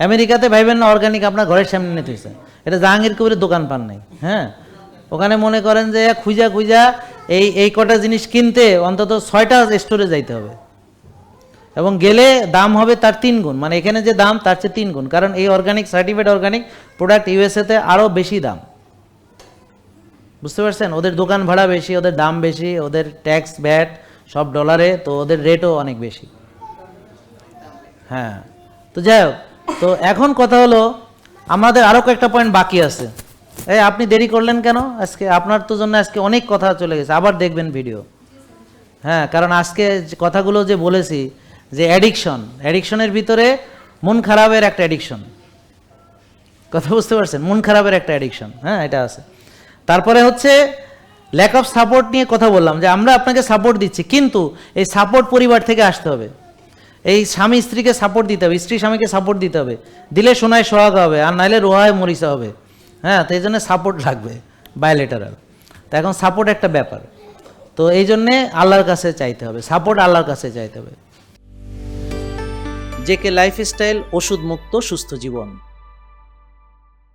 আমেরিকাতে ভাইবেন না অর্গানিক আপনার ঘরের সামনে নিতে হয়েছে এটা জাহাঙ্গীর কবিরের দোকান পান নাই হ্যাঁ? ওখানে মনে করেন যে খুঁজা খুঁজা এই এই কটা জিনিস কিনতে অন্তত ছয়টা স্টোরে যাইতে হবে। এবং গেলে দাম হবে তার তিন গুণ মানে এখানে যে দাম তার চেয়ে তিন গুণ, কারণ এই অর্গানিক সার্টিফাইড অর্গানিক প্রোডাক্ট ইউএসএতে আরও বেশি দাম। বুঝতে পারছেন? ওদের দোকান ভাড়া বেশি, ওদের দাম বেশি, ওদের ট্যাক্স ভ্যাট সব ডলারে তো ওদের রেটও অনেক বেশি। হ্যাঁ তো যাই হোক। তো এখন কথা হলো, আমাদের আরও কয়েকটা পয়েন্ট বাকি আছে। এই আপনি দেরি করলেন কেন? আজকে আপনার তো জন্য আজকে অনেক কথা চলে গেছে, আবার দেখবেন ভিডিও হ্যাঁ কারণ আজকে কথাগুলো যে বলেছি, যে অ্যাডিকশন অ্যাডিকশনের ভিতরে মন খারাপের একটা অ্যাডিকশন কথা বুঝতে পারছেন? মন খারাপের একটা অ্যাডিকশন হ্যাঁ এটা আছে। তারপরে হচ্ছে ল্যাক অফ সাপোর্ট নিয়ে কথা বললাম, যে আমরা আপনাকে সাপোর্ট দিচ্ছি, কিন্তু এই সাপোর্ট পরিবার থেকে আসতে হবে। এই স্বামী স্ত্রীকে সাপোর্ট দিতে হবে, স্ত্রী স্বামীকে সাপোর্ট দিতে হবে। দিলে সোনায় সোহাগা হবে, আর নাইলে রোহায় মরিচা হবে। হ্যাঁ তো এই জন্য সাপোর্ট লাগবে বায়োলেটারাল তো এখন সাপোর্ট একটা ব্যাপার। তো এই জন্যে আল্লাহর কাছে চাইতে হবে সাপোর্ট আল্লাহর কাছে চাইতে হবে। জেকে লাইফস্টাইল ওষুধ মুক্ত সুস্থ জীবন।